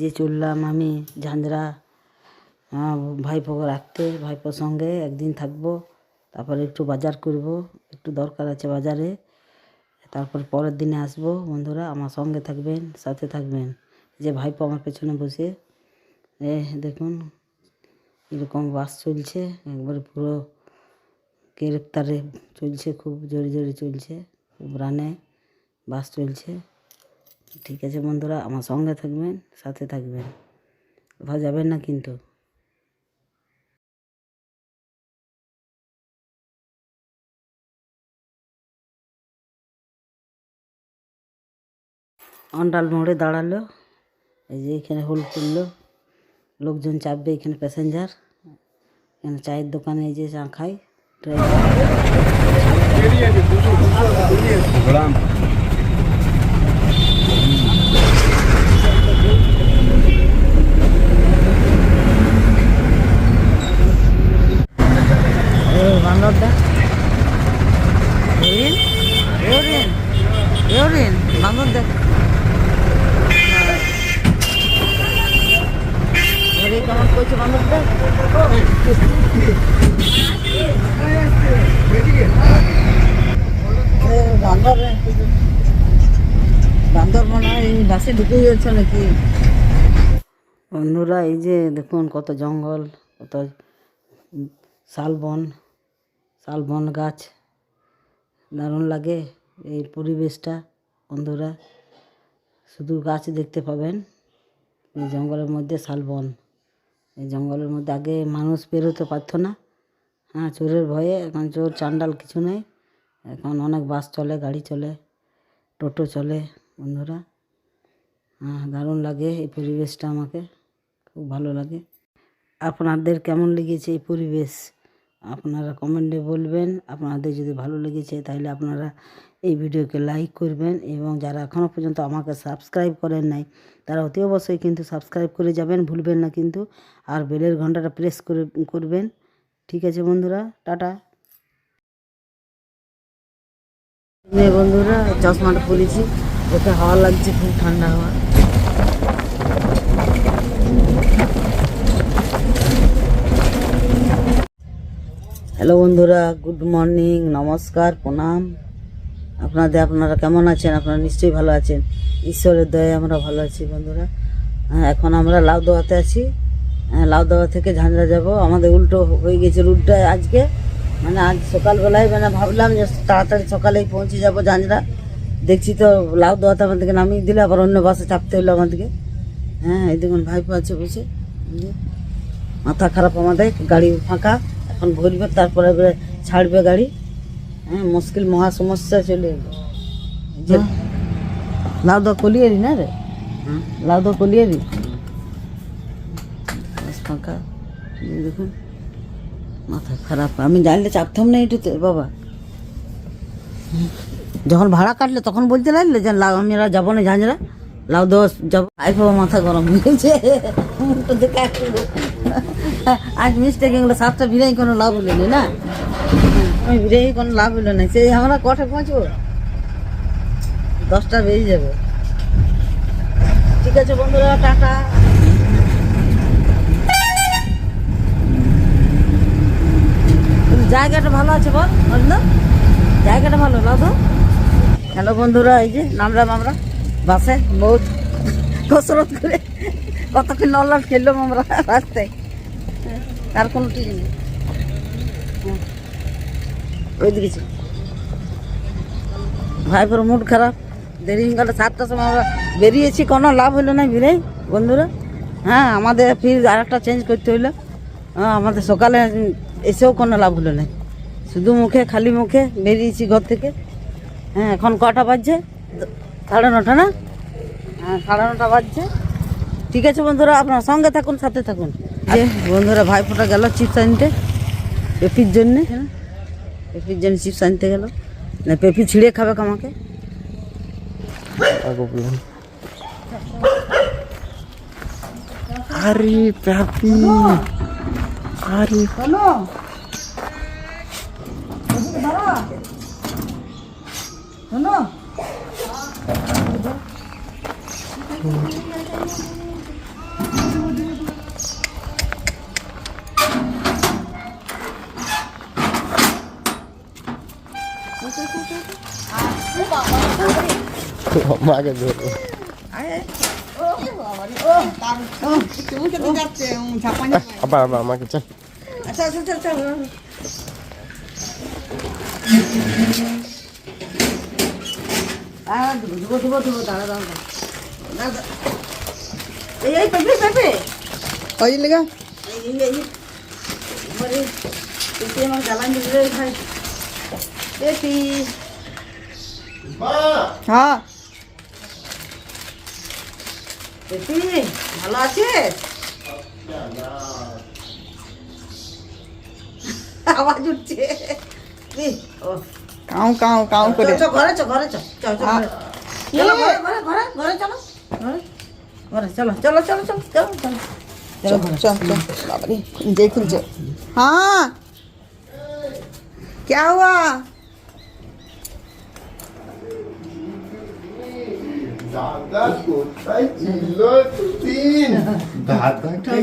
যে চললাম আমি ঝাঁঝরা ভাইপোকে রাখতে ভাইপোর সঙ্গে একদিন থাকব। তারপরে একটু বাজার করব, একটু দরকার আছে বাজারে। তারপর পরের দিনে আসব। বন্ধুরা, আমার সঙ্গে থাকবেন, সাথে থাকবেন। যে ভাইপো আমার পেছনে বসে, এ দেখুন এরকম বাস চলছে, একবারে পুরো গ্রেপ্তারে চলছে, খুব জোরে জোরে চলছে, খুব রানে বাস চলছে। ঠিক আছে বন্ধুরা, আমার সঙ্গে থাকবেন, সাথে থাকবেন। কোথাও যাবেন না কিন্তু। অন্ডাল মোড়ে দাঁড়াল এই যে এখানে হোল করল লোকজন চাপবে এখানে প্যাসেঞ্জার এখানে চায়ের দোকানে এই যে চা খাই ড্রাইভার বান্দরটা হরিণ হরিণ হরিণ বান্দর কেমন করছে বান্দর বান্দর বাসে ঢুকে যাচ্ছে নাকি বন্ধুরা, এই যে দেখুন কত জঙ্গল, কত শালবন শালবন গাছ, দারুণ লাগে এই পরিবেশটা, বন্ধুরা। শুধু গাছ দেখতে পাবেন, এই জঙ্গলের মধ্যে শালবন। এই জঙ্গলের মধ্যে আগে মানুষ বেরোতে পারতো না। হ্যাঁ চোরের ভয়ে এখন চোর, চান্ডাল কিছু নেই। এখন অনেক বাস চলে, গাড়ি চলে, টোটো চলে, বন্ধুরা। হ্যাঁ দারুণ লাগে এই পরিবেশটা আমাকে। খুব ভালো লাগে। আপনাদের কেমন লেগেছে এই পরিবেশ? আপনারা কমেন্টে বলবেন। আপনাদের যদি ভালো লেগেছে, তাহলে আপনারা এই ভিডিওকে লাইক করবেন এবং যারা এখনও পর্যন্ত আমাকে সাবস্ক্রাইব করেন নাই, তারা অতি অবশ্যই কিন্তু সাবস্ক্রাইব করে যাবেন। ভুলবেন না কিন্তু। আর বেলের ঘন্টাটা প্রেস করে, করবেন। ঠিক আছে বন্ধুরা, টাটা। বন্ধুরা, চশমাটা পরেছি। ওকে হাওয়া লাগছে, খুব ঠান্ডা হাওয়া। হ্যালো বন্ধুরা গুড মর্নিং নমস্কার প্রণাম। আপনাদের আপনারা কেমন আছেন? আপনারা নিশ্চয়ই ভালো আছেন। ঈশ্বরের দয়ে আমরা ভালো আছি বন্ধুরা। হ্যাঁ, এখন আমরা লাউদোয়াতে আছি। হ্যাঁ, লাউদোয়া থেকে ঝাঁঝরা যাব। আমাদের উল্টো হয়ে গেছে রুটটা আজকে। মানে আজ সকালবেলায় মানে ভাবলাম যে তাড়াতাড়ি সকালেই পৌঁছে যাব ঝাঁঝরা দেখছি তো লাউদোয়াতে আমাদেরকে নামিয়ে দিলে আবার অন্য বাসে চাপতে হলো আমাদেরকে। হ্যাঁ এই দেখুন ভাইপো আছে বসে। মাথা খারাপ আমাদের গাড়ি ফাঁকা। এখন ভরবে তারপরে ছাড়বে গাড়ি। হ্যাঁ মুশকিল মহা সমস্যা চলে এলো। যে লাউদা কলিয়ারি না রে? লাউদা কলিয়ারি। ফাঁকা। দেখুন মাথা খারাপ। আমি জানলে চাপতাম না এটুতে বাবা। যখন ভাড়া কাটলে তখন বলতে লাগলে যে আমরা যাব না ঝাঁঝরা। লাউ দশ যাব আই মাথা গরম হয়েছে আজ মিস্টেক এগুলো সাতটা ভিড়াই কোনো লাভ হলো না আমি ভিড়াই কোনো লাভ হলো না। সেই আমরা কটায় পৌঁছবো? দশটা বেজে যাবে। ঠিক আছে বন্ধুরা, টাটা। জায়গাটা ভালো আছে বল জায়গাটা ভালো লাভ হ্যালো বন্ধুরা, এই যে নামলাম আমরা বাসে, বহুত কসরত করে। কতক্ষণ নলাট খেললাম আমরা রাস্তায়। তার কোনো ঠিক নেই। হ্যাঁ। ওই দিকেছে ভাইপোর মুড খারাপ। দেরি হয়ে গেল সাতটার সময় আমরা বেরিয়েছি। কোনো লাভ হলো না ভিড়ে, বন্ধুরা। হ্যাঁ আমাদের ফির আর একটা চেঞ্জ করতে হইল হ্যাঁ আমাদের সকালে এসেও কোনো লাভ হলো না। শুধু মুখে, খালি মুখে বেরিয়েছি ঘর থেকে। হ্যাঁ এখন কটা বাজছে? সাড়ে নটা না? হ্যাঁ সাড়ে নটা বাজছে। ঠিক আছে বন্ধুরা আপনার সঙ্গে থাকুন সাথে থাকুন। যে বন্ধুরা ভাইফোঁটা গেল চিপস আনতে এপির জন্যে। পেপির জন্য চিপস আনতে গেল। না পেপি ছিঁড়ে খাবে আমাকে। আরে প্যাপি আরে। শোনো। শোনো মাকে ধরো আবার আবার আমাকে চল আচ্ছা আচ্ছা চল চল দাঁড়া দেবো দেবো দেবো দাঁড়া দাঁড়া। এই এই পেঁপে পেঁপে। ওই লেগা। এই এই এই। পেঁপে আমার জ্বালান দিল ভাই। পেঁপি। হ্যাঁ। পেঁপি ভালো আছিস আওয়াজ উঠছে। কাউ কাউ কাউ করে চ, চ, ঘরে চ ঘরে চ চ, চ, ঘরে। চলো ঘরে ঘরে ঘরে ঘরে চলো ঘরে ঘরে চলো চলো চলো চলো চলো চলো চলো ঘরে चल चल बाबरी खुल खुल जाए हाँ क्या हुआ দাদা কোথায় ছিল তিন দাদাকে